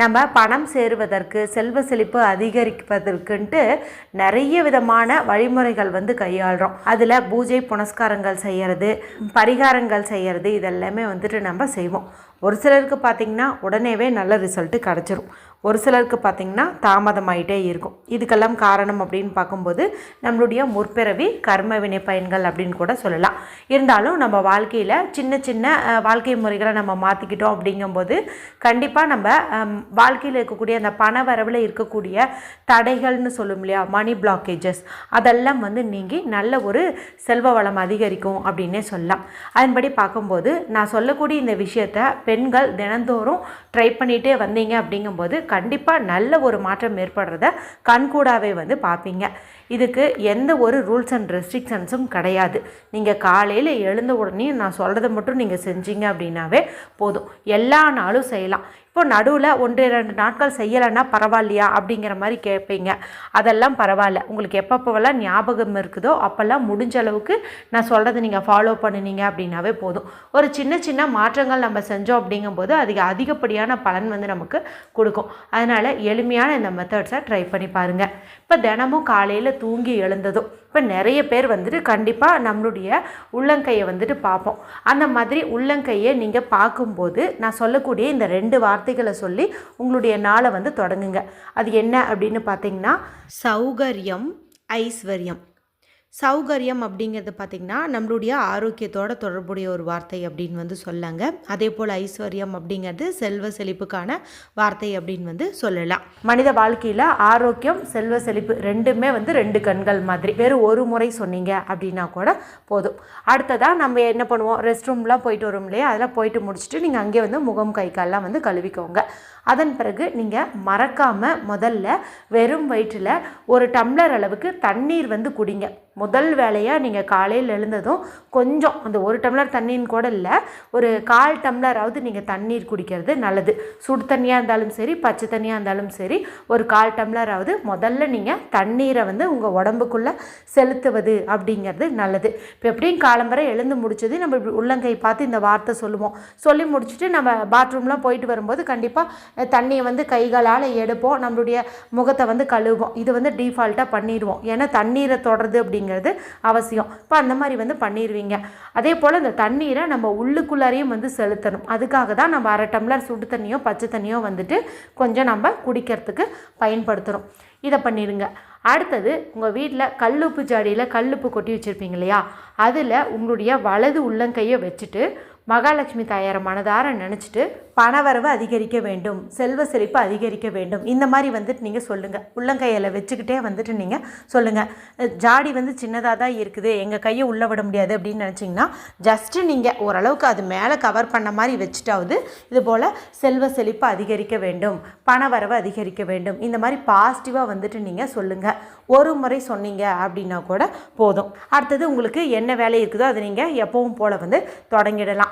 நம்ம பணம் சேருவதற்கு செல்வ செழிப்பு அதிகரிப்பதற்குன்ட்டு நிறைய விதமான வழிமுறைகள் வந்து கையாளுறோம். அதில் பூஜை புனஸ்காரங்கள் செய்கிறது பரிகாரங்கள் செய்கிறது இதெல்லாமே வந்துட்டு நம்ம செய்வோம். ஒரு சிலருக்கு பார்த்திங்கன்னா உடனேவே நல்ல ரிசல்ட்டு கிடச்சிரும். ஒரு சிலருக்கு பார்த்திங்கன்னா தாமதமாயிட்டே இருக்கும். இதுக்கெல்லாம் காரணம் அப்படின்னு பார்க்கும்போது நம்மளுடைய முற்பிறவி கர்ம வினை பயன்கள் அப்படின்னு கூட சொல்லலாம். இருந்தாலும் நம்ம வாழ்க்கையில் சின்ன சின்ன வாழ்க்கை முறைகளை நம்ம மாற்றிக்கிட்டோம் அப்படிங்கும்போது கண்டிப்பாக நம்ம வாழ்க்கையில் இருக்கக்கூடிய அந்த பண வரவில் இருக்கக்கூடிய தடைகள்னு சொல்லும் இல்லையா? மணி பிளாக்கேஜஸ் அதெல்லாம் வந்து நீங்கி நல்ல ஒரு செல்வ வளம் அதிகரிக்கும் அப்படின்னே சொல்லலாம். அதன்படி பார்க்கும்போது நான் சொல்லக்கூடிய இந்த விஷயத்த பெண்கள் தினந்தோறும் ட்ரை பண்ணிகிட்டே வந்தீங்க அப்படிங்கும்போது கண்டிப்பாக நல்ல ஒரு மாற்றம் ஏற்படுறத கண்கூடாவே வந்து பார்ப்பீங்க. இதுக்கு எந்த ஒரு ரூல்ஸ் அண்ட் ரெஸ்ட்ரிக்ஷன்ஸும் கிடையாது. நீங்கள் காலையில் எழுந்த உடனே நான் சொல்கிறத மட்டும் நீங்கள் செஞ்சீங்க அப்படின்னாவே போதும். எல்லா நாளும் செய்யலாம். இப்போ நடுவில் ஒன்று ரெண்டு நாட்கள் செய்யலைன்னா பரவாயில்லையா அப்படிங்கிற மாதிரி கேட்பீங்க. அதெல்லாம் பரவாயில்ல. உங்களுக்கு எப்பப்போவெல்லாம் ஞாபகம் இருக்குதோ அப்போல்லாம் முடிஞ்ச அளவுக்கு நான் சொல்கிறத நீங்கள் ஃபாலோ பண்ணினீங்க அப்படின்னாவே போதும். ஒரு சின்ன சின்ன மாற்றங்கள் நம்ம செஞ்சோம் அப்படிங்கும்போது அதிக அதிகப்படியான பலன் வந்து நமக்கு கொடுக்கும். அதனால் எளிமையான இந்த மெத்தட்ஸை ட்ரை பண்ணி பாருங்கள் இப்போ தினமும் காலையில் தூங்கி எழுந்ததும் இப்போ நிறைய பேர் வந்துட்டு கண்டிப்பாக நம்மளுடைய உள்ளங்கையை வந்துட்டு பார்ப்போம். அந்த மாதிரி உள்ளங்கையை நீங்கள் பார்க்கும்போது நான் சொல்லக்கூடிய இந்த ரெண்டு வார்த்தைகளை சொல்லி உங்களுடைய நாளை வந்து தொடங்குங்க. அது என்ன அப்படின்னு பார்த்தீங்கன்னா சௌகரியம் ஐஸ்வர்யம். சௌகரியம் அப்படிங்கிறது பார்த்திங்கன்னா நம்மளுடைய ஆரோக்கியத்தோட தொடர்புடைய ஒரு வார்த்தை அப்படின்னு வந்து சொல்லாங்க. அதே போல் ஐஸ்வர்யம் அப்படிங்கிறது செல்வ செழிப்புக்கான வார்த்தை அப்படின்னு வந்து சொல்லலாம். மனித வாழ்க்கையில் ஆரோக்கியம் செல்வ செழிப்பு ரெண்டுமே வந்து ரெண்டு கண்கள் மாதிரி. வெறும் ஒரு முறை சொன்னீங்க அப்படின்னா கூட போதும். அடுத்ததாக நம்ம என்ன பண்ணுவோம்? ரெஸ்ட் ரூம்லாம் போயிட்டு வரோம் இல்லையா? அதெல்லாம் போயிட்டு முடிச்சுட்டு நீங்கள் அங்கே வந்து முகம் கை கால்லாம் வந்து கழுவிக்கோங்க. அதன் பிறகு நீங்கள் மறக்காமல் முதல்ல வெறும் வயிற்றில் ஒரு டம்ளர் அளவுக்கு தண்ணீர் வந்து குடிங்க. முதல் வேலையாக நீங்கள் காலையில் எழுந்ததும் கொஞ்சம் அந்த ஒரு டம்ளர் தண்ணின்னு கூட இல்லை ஒரு கால் டம்ளராவது நீங்கள் தண்ணீர் குடிக்கிறது நல்லது. சுடு தண்ணியாக இருந்தாலும் சரி பச்சை தண்ணியாக இருந்தாலும் சரி ஒரு கால் டம்ளராவது முதல்ல நீங்கள் தண்ணீரை வந்து உங்கள் உடம்புக்குள்ளே செலுத்துவது அப்படிங்கிறது நல்லது. இப்போ எப்படியும் காலம்பரை எழுந்து முடிச்சது நம்ம உள்ளங்கை பார்த்து இந்த வார்த்தை சொல்லுவோம். சொல்லி முடிச்சுட்டு நம்ம பாத்ரூம்லாம் போயிட்டு வரும்போது கண்டிப்பாக தண்ணியை வந்து கைகளால் எடுப்போம் நம்மளுடைய முகத்தை வந்து கழுவுவோம். இது வந்து டீஃபால்ட்டாக பண்ணிடுவோம். ஏன்னா தண்ணீரை தொடருது அப்படிங்கிறது அவசியம். இப்போ அந்த மாதிரி வந்து பண்ணிடுவீங்க அதே போல் இந்த தண்ணீரை நம்ம உள்ளுக்குள்ளாரையும் வந்து செலுத்தணும். அதுக்காக தான் நம்ம அரை டம்ளர் சுடு தண்ணியோ பச்சை தண்ணியோ வந்துட்டு கொஞ்சம் நம்ம குடிக்கிறதுக்கு பயன்படுத்துகிறோம் இதை பண்ணிடுங்க அடுத்தது உங்கள் வீட்டில் கல்லுப்பு ஜாடியில் கல்லுப்பு கொட்டி வச்சுருப்பீங்க இல்லையா? அதில் உங்களுடைய வலது உள்ளங்கையை வச்சுட்டு மகாலட்சுமி தாயாரை மனதார நினச்சிட்டு பணவரவு அதிகரிக்க வேண்டும் செல்வ செழிப்பு அதிகரிக்க வேண்டும். இந்த மாதிரி வந்துட்டு நீங்கள் சொல்லுங்கள் உள்ளங்கையில் வச்சுக்கிட்டே வந்துட்டு நீங்கள் சொல்லுங்கள் ஜாடி வந்து சின்னதாக தான் இருக்குது. எங்கள் கையை உள்ளே விட முடியாது அப்படின்னு நினச்சிங்கன்னா ஜஸ்ட்டு நீங்கள் ஓரளவுக்கு அது மேலே கவர் பண்ண மாதிரி வச்சுட்டாவது இது போல் செல்வ செழிப்பு அதிகரிக்க வேண்டும் பணவரவு அதிகரிக்க வேண்டும். இந்த மாதிரி பாசிட்டிவாக வந்துட்டு நீங்கள் சொல்லுங்கள் ஒரு முறை சொன்னீங்க அப்படின்னா கூட போதும். அடுத்தது உங்களுக்கு என்ன வேலை இருக்குதோ அதை நீங்கள் எப்பவும் போல் வந்து தொடங்கிடலாம்.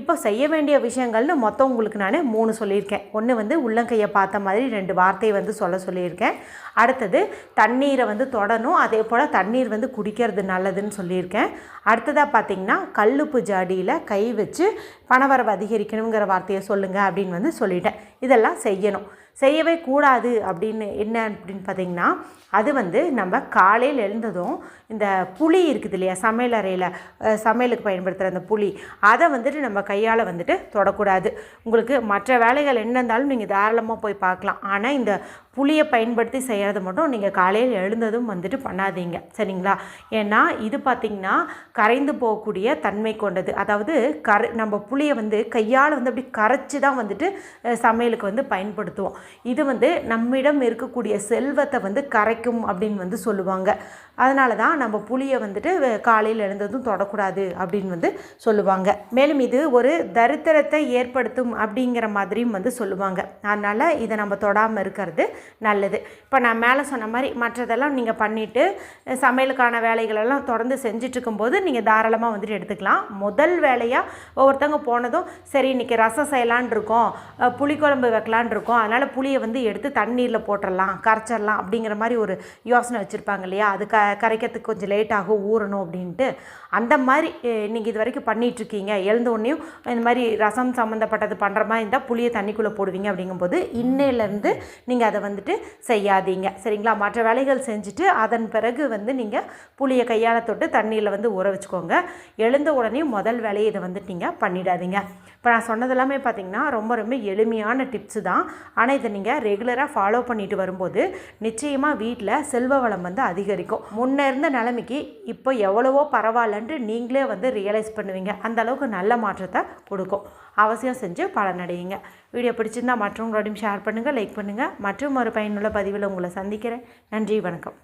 இப்போ செய்ய வேண்டிய விஷயங்கள்னு மொத்தம் உங்களுக்கு நான் மூணு சொல்லியிருக்கேன். ஒன்று வந்து உள்ளங்கையை பார்த்த மாதிரி ரெண்டு வார்த்தையை வந்து சொல்ல சொல்லியிருக்கேன். அடுத்தது தண்ணீரை வந்து தொடணும். அதே போல் தண்ணீர் வந்து குடிக்கிறது நல்லதுன்னு சொல்லியிருக்கேன். அடுத்ததாக பார்த்தீங்கன்னா கல்லுப்பு ஜாடியில் கை வச்சு பணவரவு அதிகரிக்கணுங்கிற வார்த்தையை சொல்லுங்கள் அப்படின்னு வந்து சொல்லிட்டேன். இதெல்லாம் செய்யணும். செய்யவே கூடாது அப்படின்னு என்ன அப்படின்னு பார்த்தீங்கன்னா அது வந்து நம்ம காலையில் எழுந்ததும் இந்த புளி இருக்குது இல்லையா சமையல் அறையில் சமையலுக்கு பயன்படுத்துகிற அந்த புளி அதை வந்துட்டு நம்ம கையால் வந்துட்டு தொடக்கூடாது. உங்களுக்கு மற்ற வேலைகள் என்ன இருந்தாலும் நீங்கள் தாராளமாக போய் பார்க்கலாம். ஆனால் இந்த புளியை பயன்படுத்தி செய்கிறது மட்டும் நீங்கள் காலையில் எழுந்ததும் வந்துட்டு பண்ணாதீங்க. சரிங்களா? ஏன்னா இது பார்த்திங்கன்னா கரைந்து போகக்கூடிய தன்மை கொண்டது. அதாவது கரை நம்ம புளியை வந்து கையால் வந்து அப்படி கரைச்சி தான் வந்துட்டு சமையலுக்கு வந்து பயன்படுத்துவோம். இது வந்து நம்மிடம் இருக்கக்கூடிய செல்வத்தை வந்து கரைக்கும் அப்படின்னு வந்து சொல்லுவாங்க. அதனால தான் நம்ம புளியை வந்துட்டு காலையில் எழுந்ததும் தொடக்கூடாது அப்படின்னு வந்து சொல்லுவாங்க. மேலும் இது ஒரு தரித்திரத்தை ஏற்படுத்தும் அப்படிங்கிற மாதிரியும் வந்து சொல்லுவாங்க. அதனால் இதை நம்ம தொடாமல் இருக்கிறது நல்லது. இப்போ நான் மேலே சொன்ன மாதிரி மற்றதெல்லாம் நீங்கள் பண்ணிவிட்டு சமையலுக்கான வேலைகளெல்லாம் தொடர்ந்து செஞ்சிட்ருக்கும்போது நீங்கள் தாராளமாக வந்துட்டு எடுத்துக்கலாம். முதல் வேலையாக ஒவ்வொருத்தவங்க போனதும் சரி இன்றைக்கி ரசம் செய்யலான் இருக்கோம் புளிக்குழம்பு வைக்கலான் இருக்கோம் அதனால் புளியை வந்து எடுத்து தண்ணீரில் போட்டுடலாம் கரைச்சிடலாம் அப்படிங்கிற மாதிரி ஒரு யோசனை வச்சுருப்பாங்க இல்லையா? அது க கரைக்கிறதுக்கு கொஞ்சம் லேட் ஆகும் ஊறணும் அப்படின்ட்டு. அந்த மாதிரி நீங்கள் இது வரைக்கும் பண்ணிகிட்ருக்கீங்க எழுந்த உடனேயும் இந்த மாதிரி ரசம் சம்மந்தப்பட்டது பண்ணுற மாதிரி இருந்தால் புளியை தண்ணிக்குள்ளே போடுவீங்க அப்படிங்கும்போது இன்னையிலேருந்து நீங்கள் அதை வந்து வந்துட்டு செய்யாதீங்க. சரிங்களா? மற்ற வேலைகள் செஞ்சுட்டு அதன் பிறகு வந்து நீங்கள் புளியை கையால் தொட்டு தண்ணியில் வந்து ஊற வச்சுக்கோங்க. எழுந்த உடனே முதல் வேலையை இதை வந்துட்டு நீங்கள் பண்ணிடாதீங்க. இப்போ நான் சொன்னது எல்லாமே ரொம்ப ரொம்ப எளிமையான டிப்ஸு தான். ஆனால் இதை நீங்கள் ரெகுலராக ஃபாலோ பண்ணிட்டு வரும்போது நிச்சயமாக வீட்டில் செல்வ வளம் வந்து அதிகரிக்கும். முன்ன இருந்த நிலைமைக்கு இப்போ எவ்வளவோ பரவாயில்லன்ட்டு நீங்களே வந்து ரியலைஸ் பண்ணுவீங்க. அந்த அளவுக்கு நல்ல மாற்றத்தை கொடுக்கும். அவசியம் செஞ்சு பலனடையுங்க. வீடியோ பிடிச்சிருந்தா மற்றவங்களோடையும் ஷேர் பண்ணுங்கள் லைக் பண்ணுங்கள் மற்றும் ஒரு பயனுள்ள பதிவில் உங்களை சந்திக்கிறேன். நன்றி வணக்கம்.